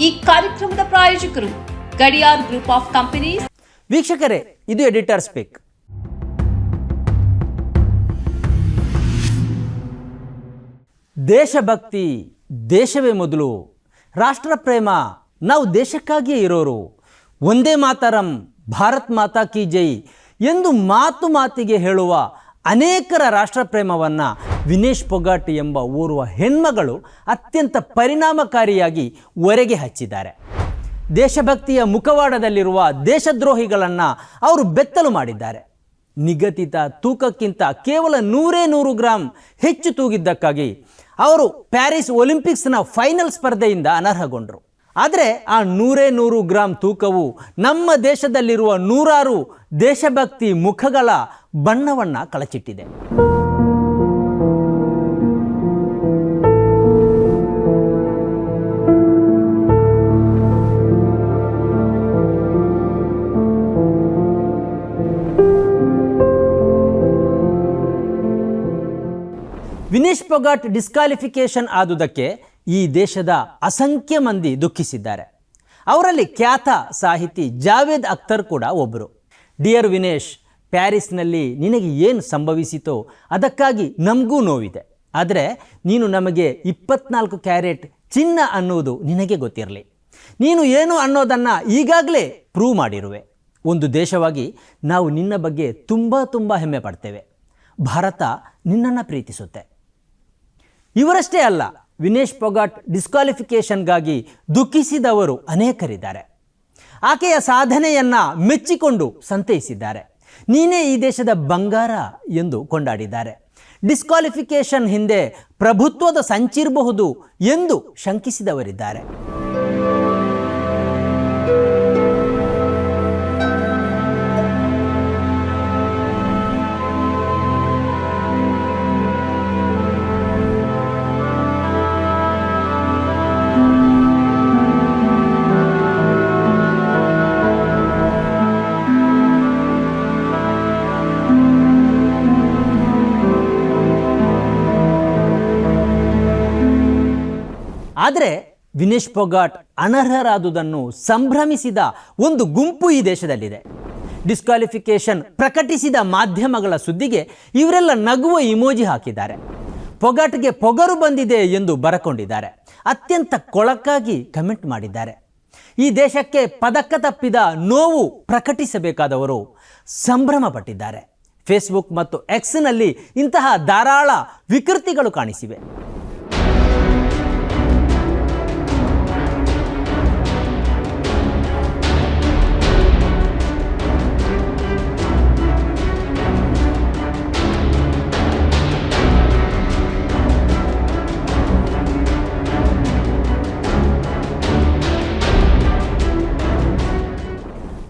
ಈ ಕಾರ್ಯಕ್ರಮದ ಪ್ರಾಯೋಜಕರು ಗಡಿಯಾರ್ ಗ್ರೂಪ್ ಆಫ್ ಕಂಪನೀಸ್. ವೀಕ್ಷಕರೇ, ಇದು ಎಡಿಟರ್ ಸ್ಪೀಕ್. ದೇಶಭಕ್ತಿ, ದೇಶವೇ ಮೊದಲು. ರಾಷ್ಟ್ರ ಪ್ರೇಮ, ನಾವು ದೇಶಕ್ಕಾಗಿಯೇ ಇರೋರು. ಒಂದೇ ಮಾತರಂ, ಭಾರತ್ ಮಾತಾ ಕಿ ಜೈ ಎಂದು ಮಾತು ಮಾತಿಗೆ ಹೇಳುವ ಅನೇಕರ ರಾಷ್ಟ್ರ ಪ್ರೇಮವನ್ನು ವಿನೇಶ್ ಪೊಗಾಟಿ ಎಂಬ ಓರ್ವ ಹೆಣ್ಮಗಳು ಅತ್ಯಂತ ಪರಿಣಾಮಕಾರಿಯಾಗಿ ಒರೆಗೆ ಹಚ್ಚಿದ್ದಾರೆ. ದೇಶಭಕ್ತಿಯ ಮುಖವಾಡದಲ್ಲಿರುವ ದೇಶದ್ರೋಹಿಗಳನ್ನು ಅವರು ಬೆತ್ತಲು ಮಾಡಿದ್ದಾರೆ. ನಿಗದಿತ ತೂಕಕ್ಕಿಂತ ಕೇವಲ ನೂರೇ ನೂರು ಗ್ರಾಂ ಹೆಚ್ಚು ತೂಗಿದ್ದಕ್ಕಾಗಿ ಅವರು ಪ್ಯಾರಿಸ್ ಒಲಿಂಪಿಕ್ಸ್ನ ಫೈನಲ್ ಸ್ಪರ್ಧೆಯಿಂದ ಅನರ್ಹಗೊಂಡರು. ಆದರೆ ಆ ನೂರೇ ನೂರು ಗ್ರಾಂ ತೂಕವು ನಮ್ಮ ದೇಶದಲ್ಲಿರುವ ನೂರಾರು ದೇಶಭಕ್ತಿ ಮುಖಗಳ ಬಣ್ಣವನ್ನು ಕಳಚಿಟ್ಟಿದೆ. ವಿನೇಶ್ ಪೊಗಾಟ್ ಡಿಸ್ಕ್ವಾಲಿಫಿಕೇಶನ್ ಆದುದಕ್ಕೆ ಈ ದೇಶದ ಅಸಂಖ್ಯ ಮಂದಿ ದುಃಖಿಸಿದ್ದಾರೆ. ಅವರಲ್ಲಿ ಖ್ಯಾತ ಸಾಹಿತಿ ಜಾವೇದ್ ಅಖ್ತರ್ ಕೂಡ ಒಬ್ಬರು ಡಿಯರ್ ವಿನೇಶ್, ಪ್ಯಾರಿಸ್ನಲ್ಲಿ ನಿನಗೆ ಏನು ಸಂಭವಿಸಿತೋ ಅದಕ್ಕಾಗಿ ನಮಗೂ ನೋವಿದೆ. ಆದರೆ ನೀನು ನಮಗೆ ಇಪ್ಪತ್ನಾಲ್ಕು ಕ್ಯಾರೆಟ್ ಚಿನ್ನ ಅನ್ನುವುದು ನಿನಗೆ ಗೊತ್ತಿರಲಿ. ನೀನು ಏನು ಅನ್ನೋದನ್ನು ಈಗಾಗಲೇ ಪ್ರೂವ್ ಮಾಡಿರುವೆ. ಒಂದು ದೇಶವಾಗಿ ನಾವು ನಿನ್ನ ಬಗ್ಗೆ ತುಂಬ ತುಂಬ ಹೆಮ್ಮೆ ಪಡ್ತೇವೆ. ಭಾರತ ನಿನ್ನನ್ನು ಪ್ರೀತಿಸುತ್ತೆ. ಇವರಷ್ಟೇ ಅಲ್ಲ, ವಿನೇಶ್ ಪೊಗಾಟ್ ಡಿಸ್ಕ್ವಾಲಿಫಿಕೇಷನ್ಗಾಗಿ ದುಃಖಿಸಿದವರು ಅನೇಕರಿದ್ದಾರೆ. ಆಕೆಯ ಸಾಧನೆಯನ್ನು ಮೆಚ್ಚಿಕೊಂಡು ಸಂತೈಸಿದ್ದಾರೆ. ನೀನೇ ಈ ದೇಶದ ಬಂಗಾರ ಎಂದು ಕೊಂಡಾಡಿದ್ದಾರೆ. ಡಿಸ್ಕ್ವಾಲಿಫಿಕೇಷನ್ ಹಿಂದೆ ಪ್ರಭುತ್ವದ ಸಂಚಿರಬಹುದು ಎಂದು ಶಂಕಿಸಿದವರಿದ್ದಾರೆ. ಆದರೆ ವಿನೇಶ್ ಪೊಗಾಟ್ ಅನರ್ಹರಾದುದನ್ನು ಸಂಭ್ರಮಿಸಿದ ಒಂದು ಗುಂಪು ಈ ದೇಶದಲ್ಲಿದೆ. ಡಿಸ್ಕ್ವಾಲಿಫಿಕೇಷನ್ ಪ್ರಕಟಿಸಿದ ಮಾಧ್ಯಮಗಳ ಸುದ್ದಿಗೆ ಇವರೆಲ್ಲ ನಗುವ ಇಮೋಜಿ ಹಾಕಿದ್ದಾರೆ. ಪೊಗಾಟ್ಗೆ ಪೊಗರು ಬಂದಿದೆ ಎಂದು ಬರಕೊಂಡಿದ್ದಾರೆ. ಅತ್ಯಂತ ಕೊಳಕಾಗಿ ಕಮೆಂಟ್ ಮಾಡಿದ್ದಾರೆ. ಈ ದೇಶಕ್ಕೆ ಪದಕ ತಪ್ಪಿದ ನೋವು ಪ್ರಕಟಿಸಬೇಕಾದವರು ಸಂಭ್ರಮ ಪಟ್ಟಿದ್ದಾರೆ ಫೇಸ್ಬುಕ್ ಮತ್ತು ಎಕ್ಸ್ನಲ್ಲಿ ಇಂತಹ ಧಾರಾಳ ವಿಕೃತಿಗಳು ಕಾಣಿಸಿವೆ.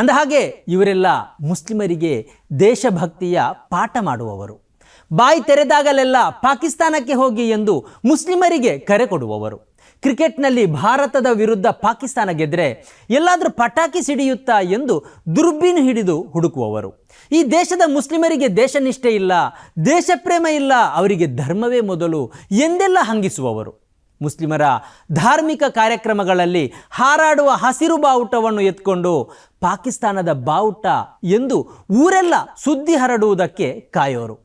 ಅಂದಹಾಗೆ ಇವರೆಲ್ಲ ಮುಸ್ಲಿಮರಿಗೆ ದೇಶಭಕ್ತಿಯ ಪಾಠ ಮಾಡುವವರು. ಬಾಯಿ ತೆರೆದಾಗಲೆಲ್ಲ ಪಾಕಿಸ್ತಾನಕ್ಕೆ ಹೋಗಿ ಎಂದು ಮುಸ್ಲಿಮರಿಗೆ ಕರೆ ಕೊಡುವವರು. ಕ್ರಿಕೆಟ್ನಲ್ಲಿ ಭಾರತದ ವಿರುದ್ಧ ಪಾಕಿಸ್ತಾನ ಗೆದ್ದರೆ ಎಲ್ಲಾದರೂ ಪಟಾಕಿ ಸಿಡಿಯುತ್ತಾ ಎಂದು ದುರ್ಬೀನು ಹಿಡಿದು ಹುಡುಕುವವರು. ಈ ದೇಶದ ಮುಸ್ಲಿಮರಿಗೆ ದೇಶನಿಷ್ಠೆ ಇಲ್ಲ, ದೇಶಪ್ರೇಮ ಇಲ್ಲ, ಅವರಿಗೆ ಧರ್ಮವೇ ಮೊದಲು ಎಂದೆಲ್ಲ ಹಂಗಿಸುವವರು. ಮುಸ್ಲಿಮರ ಧಾರ್ಮಿಕ ಕಾರ್ಯಕ್ರಮಗಳಲ್ಲಿ ಹಾರಾಡುವ ಹಸಿರು ಬಾವುಟವನ್ನು ಎತ್ಕೊಂಡು ಪಾಕಿಸ್ತಾನದ ಬಾವುಟ ಎಂದು ಊರೆಲ್ಲ ಸುದ್ದಿ ಹರಡುವುದಕ್ಕೆ ಕಾಯೋರು.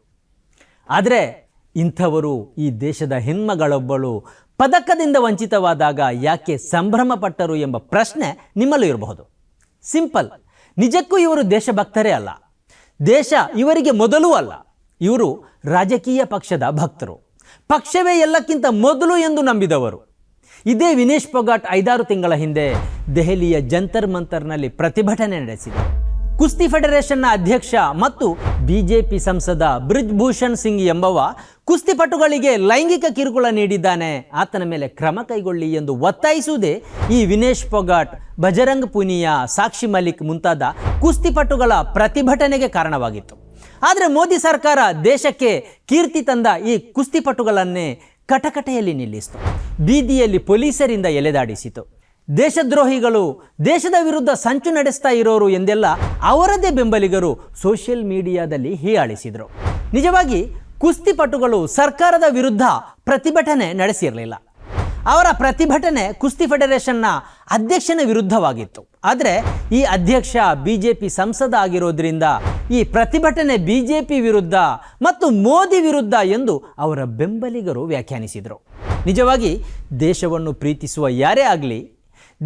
ಆದರೆ ಇಂಥವರು ಈ ದೇಶದ ಹೆಣ್ಮಗಳೊಬ್ಬಳು ಪದಕದಿಂದ ವಂಚಿತವಾದಾಗ ಯಾಕೆ ಸಂಭ್ರಮ ಪಟ್ಟರು ಎಂಬ ಪ್ರಶ್ನೆ ನಿಮ್ಮಲ್ಲೂ ಇರಬಹುದು. ಸಿಂಪಲ್. ನಿಜಕ್ಕೂ ಇವರು ದೇಶಭಕ್ತರೇ ಅಲ್ಲ. ದೇಶ ಇವರಿಗೆ ಮೊದಲೂ ಅಲ್ಲ. ಇವರು ರಾಜಕೀಯ ಪಕ್ಷದ ಭಕ್ತರು. ಪಕ್ಷವೇ ಎಲ್ಲಕ್ಕಿಂತ ಮೊದಲು ಎಂದು ನಂಬಿದವರು. ಇದೇ ವಿನೇಶ್ ಪೊಗಾಟ್ ಐದಾರು ತಿಂಗಳ ಹಿಂದೆ ದೆಹಲಿಯ ಜಂತರ್ ಮಂತರ್ನಲ್ಲಿ ಪ್ರತಿಭಟನೆ ನಡೆಸಿದರು ಕುಸ್ತಿ ಫೆಡರೇಷನ್ನ ಅಧ್ಯಕ್ಷ ಮತ್ತು ಬಿಜೆಪಿ ಸಂಸದ ಬ್ರಿಜ್ಭೂಷಣ್ ಸಿಂಗ್ ಎಂಬವ ಕುಸ್ತಿಪಟುಗಳಿಗೆ ಲೈಂಗಿಕ ಕಿರುಕುಳ ನೀಡಿದ್ದಾನೆ. ಆತನ ಮೇಲೆ ಕ್ರಮ ಕೈಗೊಳ್ಳಿ ಎಂದು ಒತ್ತಾಯಿಸುವುದೇ ಈ ವಿನೇಶ್ ಪೊಗಾಟ್ ಬಜರಂಗ್ ಪುನಿಯಾ, ಸಾಕ್ಷಿ ಮಲಿಕ್ ಮುಂತಾದ ಕುಸ್ತಿಪಟುಗಳ ಪ್ರತಿಭಟನೆಗೆ ಕಾರಣವಾಗಿತ್ತು. ಆದರೆ ಮೋದಿ ಸರ್ಕಾರ ದೇಶಕ್ಕೆ ಕೀರ್ತಿ ತಂದ ಈ ಕುಸ್ತಿಪಟುಗಳನ್ನೇ ಕಟಕಟೆಯಲ್ಲಿ ನಿಲ್ಲಿಸಿತು. ಬೀದಿಯಲ್ಲಿ ಪೊಲೀಸರಿಂದ ಎಲೆದಾಡಿಸಿತು. ದೇಶದ್ರೋಹಿಗಳು ದೇಶದ ವಿರುದ್ಧ ಸಂಚು ನಡೆಸ್ತಾ ಇರೋರು ಎಂದೆಲ್ಲ ಅವರದೇ ಬೆಂಬಲಿಗರು ಸೋಷಿಯಲ್ ಮೀಡಿಯಾದಲ್ಲಿ ಹೀಯಾಳಿಸಿದರು. ನಿಜವಾಗಿ ಕುಸ್ತಿಪಟುಗಳು ಸರ್ಕಾರದ ವಿರುದ್ಧ ಪ್ರತಿಭಟನೆ ನಡೆಸಿರಲಿಲ್ಲ. ಅವರ ಪ್ರತಿಭಟನೆ ಕುಸ್ತಿ ಫೆಡರೇಷನ್ನ ಅಧ್ಯಕ್ಷನ ವಿರುದ್ಧವಾಗಿತ್ತು. ಆದರೆ ಈ ಅಧ್ಯಕ್ಷ ಬಿ ಜೆ ಪಿ ಸಂಸದ ಆಗಿರೋದ್ರಿಂದ ಈ ಪ್ರತಿಭಟನೆ ಬಿ ಜೆ ಪಿ ವಿರುದ್ಧ ಮತ್ತು ಮೋದಿ ವಿರುದ್ಧ ಎಂದು ಅವರ ಬೆಂಬಲಿಗರು ವ್ಯಾಖ್ಯಾನಿಸಿದರು. ನಿಜವಾಗಿ ದೇಶವನ್ನು ಪ್ರೀತಿಸುವ ಯಾರೇ ಆಗಲಿ,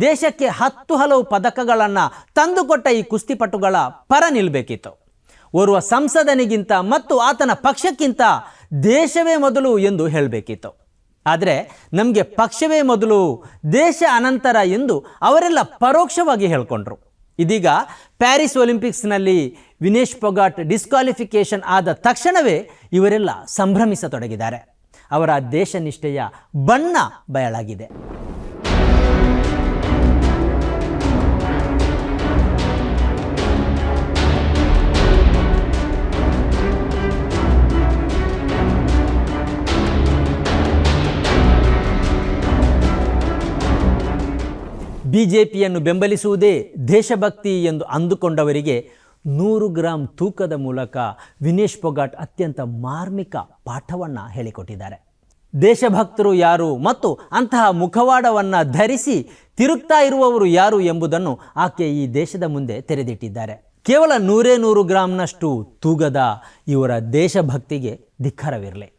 ದೇಶಕ್ಕೆ ಹತ್ತು ಹಲವು ಪದಕಗಳನ್ನು ತಂದುಕೊಟ್ಟ ಈ ಕುಸ್ತಿಪಟುಗಳ ಪರ ನಿಲ್ಲಬೇಕಿತ್ತು ಓರ್ವ ಸಂಸದನಿಗಿಂತ ಮತ್ತು ಆತನ ಪಕ್ಷಕ್ಕಿಂತ ದೇಶವೇ ಮೊದಲು ಎಂದು ಹೇಳಬೇಕಿತ್ತು. ಆದರೆ ನಮಗೆ ಪಕ್ಷವೇ ಮೊದಲು, ದೇಶ ಅನಂತರ ಎಂದು ಅವರೆಲ್ಲ ಪರೋಕ್ಷವಾಗಿ ಹೇಳ್ಕೊಂಡ್ರು. ಇದೀಗ ಪ್ಯಾರಿಸ್ ಒಲಿಂಪಿಕ್ಸ್ನಲ್ಲಿ ವಿನೇಶ್ ಪೊಗಾಟ್ ಡಿಸ್ಕ್ವಾಲಿಫಿಕೇಷನ್ ಆದ ತಕ್ಷಣವೇ ಇವರೆಲ್ಲ ಸಂಭ್ರಮಿಸತೊಡಗಿದ್ದಾರೆ. ಅವರ ದೇಶನಿಷ್ಠೆಯ ಬಣ್ಣ ಬಯಲಾಗಿದೆ. ಬಿಜೆಪಿಯನ್ನು ಬೆಂಬಲಿಸುವುದೇ ದೇಶಭಕ್ತಿ ಎಂದು ಅಂದುಕೊಂಡವರಿಗೆ ನೂರು ಗ್ರಾಂ ತೂಕದ ಮೂಲಕ ವಿನೇಶ್ ಪೊಗಾಟ್ ಅತ್ಯಂತ ಮಾರ್ಮಿಕ ಪಾಠವನ್ನು ಹೇಳಿಕೊಟ್ಟಿದ್ದಾರೆ. ದೇಶಭಕ್ತರು ಯಾರು ಮತ್ತು ಅಂತಹ ಮುಖವಾಡವನ್ನು ಧರಿಸಿ ತಿರುಗ್ತಾ ಇರುವವರು ಯಾರು ಎಂಬುದನ್ನು ಆಕೆ ಈ ದೇಶದ ಮುಂದೆ ತೆರೆದಿಟ್ಟಿದ್ದಾರೆ. ಕೇವಲ ನೂರೇ ನೂರು ಗ್ರಾಂನಷ್ಟು ತೂಗದ ಇವರ ದೇಶಭಕ್ತಿಗೆ ಧಿಕ್ಕರವಿರಲಿ.